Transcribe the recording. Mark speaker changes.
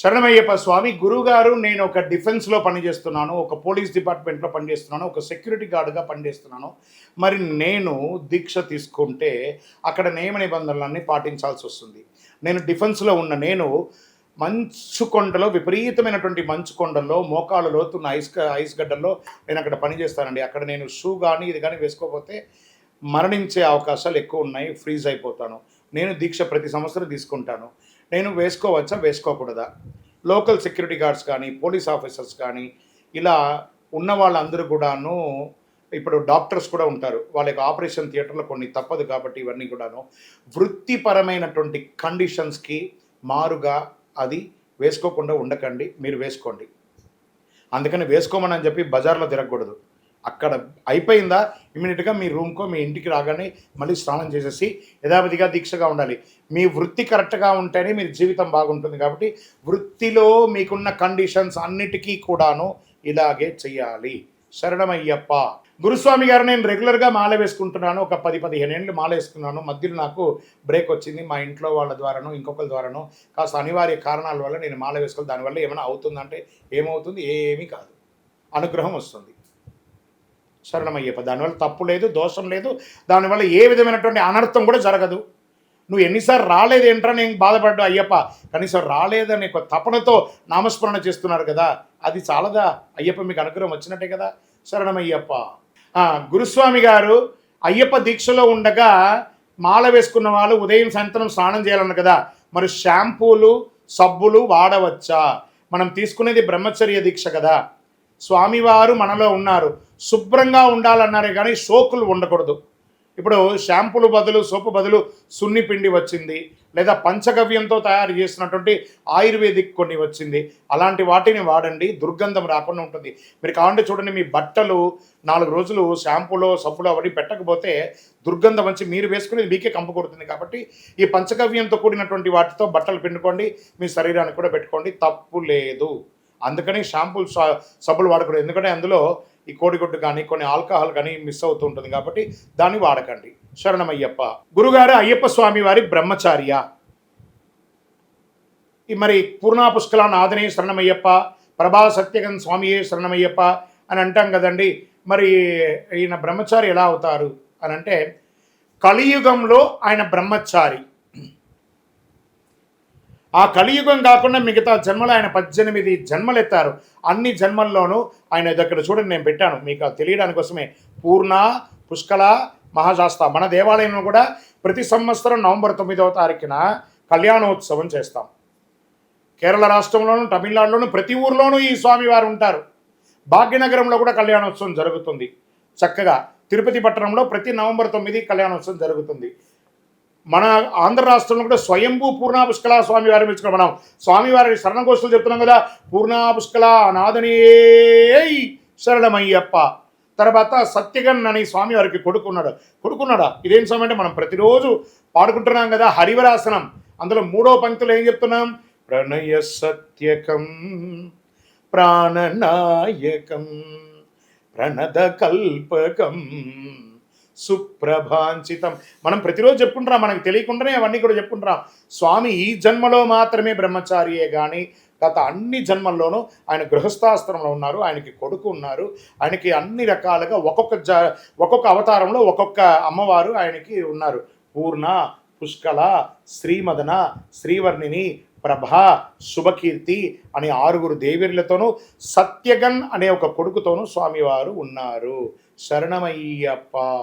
Speaker 1: శరణమయ్యప్ప స్వామి గురుగారు నేను ఒక డిఫెన్స్లో పనిచేస్తున్నాను ఒక పోలీస్ డిపార్ట్మెంట్లో పనిచేస్తున్నాను ఒక సెక్యూరిటీ గార్డుగా పనిచేస్తున్నాను. మరి నేను దీక్ష తీసుకుంటే అక్కడ నియమ నిబంధనలన్నీ పాటించాల్సి వస్తుంది. నేను డిఫెన్స్లో ఉన్న నేను మంచు కొండలో విపరీతమైనటువంటి మంచు కొండల్లో మోకాలు లోతున్న ఐస్ ఐస్ గడ్డల్లో నేను అక్కడ పనిచేస్తానండి. అక్కడ నేను షూ కానీ ఇది కానీ వేసుకోకపోతే మరణించే అవకాశాలు ఎక్కువ ఉన్నాయి ఫ్రీజ్ అయిపోతాను. నేను దీక్ష ప్రతి సంవత్సరం తీసుకుంటాను. నేను వేసుకోవచ్చా? వేసుకోకూడదా? లోకల్ సెక్యూరిటీ గార్డ్స్ కానీ పోలీస్ ఆఫీసర్స్ కానీ ఇలా ఉన్న వాళ్ళందరూ కూడాను ఇప్పుడు డాక్టర్స్ కూడా ఉంటారు. వాళ్ళ యొక్క ఆపరేషన్ థియేటర్లో కొన్ని తప్పదు కాబట్టి ఇవన్నీ కూడాను. వృత్తిపరమైనటువంటి కండిషన్స్కి మారుగా అది వేసుకోకుండా ఉండకండి. మీరు వేసుకోండి. అందుకని వేసుకోమని చెప్పి బజార్లో తిరగకూడదు. అక్కడ అయిపోయిందా? ఇమీడియట్గా మీ రూమ్కో మీ ఇంటికి రాగానే మళ్ళీ స్నానం చేసేసి యథావిధిగా దీక్షగా ఉండాలి. మీ వృత్తి కరెక్ట్గా ఉంటేనే మీ జీవితం బాగుంటుంది కాబట్టి వృత్తిలో మీకున్న కండిషన్స్ అన్నిటికీ కూడాను ఇలాగే చెయ్యాలి. శరణమయ్యప్ప. గురుస్వామి గారు నేను రెగ్యులర్గా మాల వేసుకుంటున్నాను. ఒక పది పదిహేను ఏళ్ళు మాల వేసుకున్నాను. మధ్యలో నాకు బ్రేక్ వచ్చింది. మా ఇంట్లో వాళ్ళ ద్వారాను ఇంకొకరి ద్వారాను కాస్త అనివార్య కారణాల వల్ల నేను మాల వేసుకోవాలి. దానివల్ల ఏమైనా అవుతుందంటే ఏమవుతుంది? ఏమీ కాదు. అనుగ్రహం వస్తుంది. శరణమయ్యప్ప దానివల్ల తప్పు లేదు దోషం లేదు. దానివల్ల ఏ విధమైనటువంటి అనర్థం కూడా జరగదు. నువ్వు ఎన్నిసార్లు రాలేదు ఏంట్రా నేను బాధపడ్డా? అయ్యప్ప కనీసం రాలేదనే ఒక తపనతో నామస్మరణ చేస్తున్నారు కదా? అది చాలదా? అయ్యప్ప మీకు అనుగ్రహం వచ్చినట్టే కదా? శరణమయ్యప్ప గురుస్వామి గారు అయ్యప్ప దీక్షలో ఉండగా మాల వేసుకున్న వాళ్ళు ఉదయం సాయంత్రం స్నానం చేయాలన్న కదా? మరి షాంపూలు సబ్బులు వాడవచ్చా? మనం తీసుకునేది బ్రహ్మచర్య దీక్ష కదా? స్వామివారు మనలో ఉన్నారు. శుభ్రంగా ఉండాలన్నారే కానీ సోకులు ఉండకూడదు. ఇప్పుడు షాంపూలు బదులు సోపు బదులు సున్ని పిండి వచ్చింది. లేదా పంచగవ్యంతో తయారు చేసినటువంటి ఆయుర్వేదిక్ కొన్ని వచ్చింది. అలాంటి వాటిని వాడండి దుర్గంధం రాకుండా ఉంటుంది. మీరు కావాలంటే చూడండి మీ బట్టలు నాలుగు రోజులు షాంపూలో సబ్బులో అవన్నీ పెట్టకపోతే దుర్గంధం వచ్చి మీరు వేసుకునేది మీకే కంపు కొడుతుంది కాబట్టి ఈ పంచగవ్యంతో కూడినటువంటి వాటితో బట్టలు పిండుకోండి మీ శరీరానికి కూడా పెట్టుకోండి. తప్పు లేదు. అందుకని షాంపూలు స- సబ్బులు వాడకూడదు. ఎందుకంటే అందులో ఈ కోడిగుడ్డు కానీ కొన్ని ఆల్కహాల్ కానీ మిస్ అవుతూ ఉంటుంది కాబట్టి దాన్ని వాడకండి. శరణమయ్యప్ప. గురుగారు అయ్యప్ప స్వామి వారి బ్రహ్మచార్య. ఈ మరి పూర్ణా పుష్కల నాదనే శరణమయ్యప్ప ప్రభా సత్యగన్ స్వామియే శరణమయ్యప్ప అని అంటాం కదండి. మరి ఈయన బ్రహ్మచారి ఎలా అవుతారు అని అంటే కలియుగంలో ఆయన బ్రహ్మచారి. ఆ కలియుగం కాకుండా మిగతా జన్మలు ఆయన పద్దెనిమిది జన్మలు ఎత్తారు అన్ని జన్మల్లోనూ ఆయన దగ్గర చూడండి నేను పెట్టాను. మీకు అది తెలియడానికి కోసమే. పూర్ణ పుష్కల మహాశాస్త మన దేవాలయంలో కూడా ప్రతి సంవత్సరం నవంబర్ తొమ్మిదవ తారీఖున కళ్యాణోత్సవం చేస్తాం. కేరళ రాష్ట్రంలోనూ తమిళనాడులోను ప్రతి ఊర్లోనూ ఈ స్వామివారు ఉంటారు. భాగ్యనగరంలో కూడా కళ్యాణోత్సవం జరుగుతుంది. చక్కగా తిరుపతి పట్టణంలో ప్రతి నవంబర్ తొమ్మిది కళ్యాణోత్సవం జరుగుతుంది. మన ఆంధ్ర రాష్ట్రంలో కూడా స్వయంభూ పూర్ణా పుష్కల స్వామి వారిని మెచ్చుకున్నాం మనం స్వామివారి శరణఘోషలు చెప్తున్నాం కదా పూర్ణా పుష్కల నాదనే శరణమయ్యప్ప. తర్వాత సత్యగన్ అని స్వామి వారికి కొడుకున్నాడు. కొడుకున్నాడా? ఇదేం స్వామి అంటే మనం ప్రతిరోజు పాడుకుంటున్నాం కదా హరివరాసనం. అందులో మూడో పంక్తులు ఏం చెప్తున్నాం? ప్రణయ సత్యకం ప్రాణనాయకం ప్రణద కల్పకం సుప్రభాంచితం. మనం ప్రతిరోజు చెప్పుకుంటున్నాం మనకు తెలియకుండానే అవన్నీ కూడా చెప్పుకుంటున్నాం. స్వామి ఈ జన్మలో మాత్రమే బ్రహ్మచారియే కానీ గత అన్ని జన్మల్లోనూ ఆయన గృహస్థాశ్రమంలో ఉన్నారు ఆయనకి కొడుకు ఉన్నారు ఆయనకి అన్ని రకాలుగా ఒక్కొక్క జ ఒక్కొక్క అవతారంలో ఒక్కొక్క అమ్మవారు ఆయనకి ఉన్నారు. పూర్ణ పుష్కల శ్రీమదన శ్రీవర్ణిని ప్రభ శుభకీర్తి అనే ఆరుగురు దేవీర్లతోనూ సత్యగన్ అనే ఒక కొడుకుతోనూ స్వామివారు ఉన్నారు. శరణమయ్యప్ప.